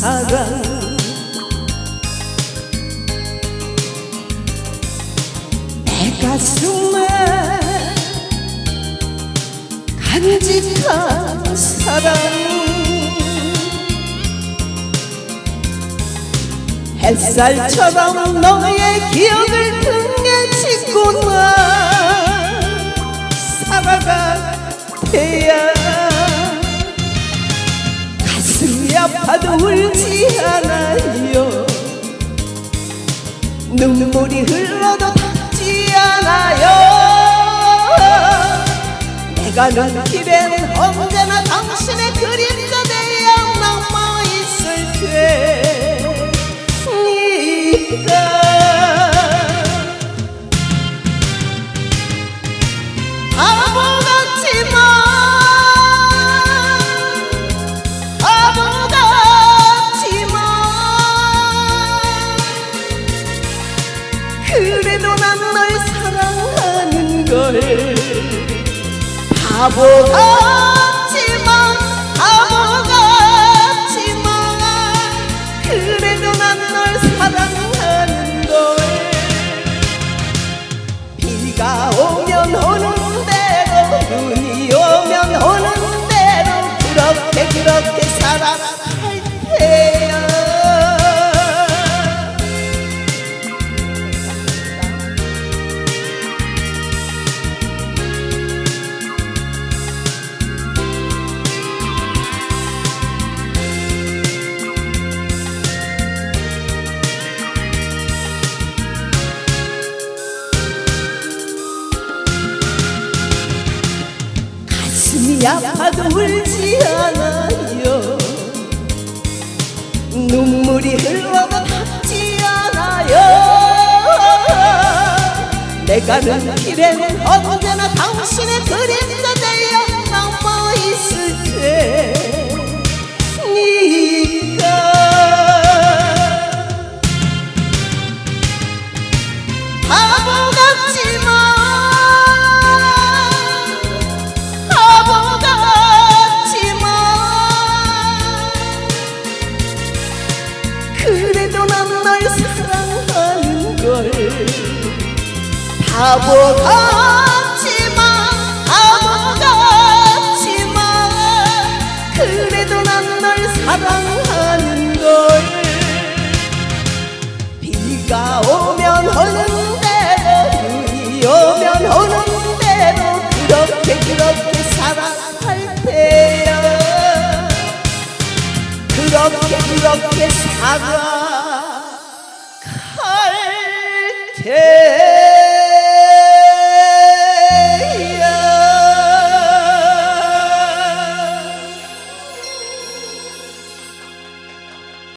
사랑. 내 가슴에 간직한 사랑 햇살처럼 너의 기억을 등에 짓고 나 살아가야. 가 아파도 울지 않아요. 눈물이 흘러도 닿지 않아요. 내가 눈길엔 언제나 당신의 그림자 되어 남아있을 테 걸 바보 같지만 바보 같지만 그래도 난 널 사랑하는 걸 비가 오면 오는 대로 눈이 오면 오는 대로 그렇게 그렇게 살아 아파도 울지 않아요. 눈물이 흘러도 닿지 않아요. 내가 눈길에는 언제나 당신의 그림자 되어 남아있을 테니까 바보 같지만 바보 같지만 그래도 난 널 사랑하는 걸. 비가 오면 오는 대로 눈이 오면 오는 대로 그렇게 그렇게 살아갈 테야. 그렇게 그렇게 살아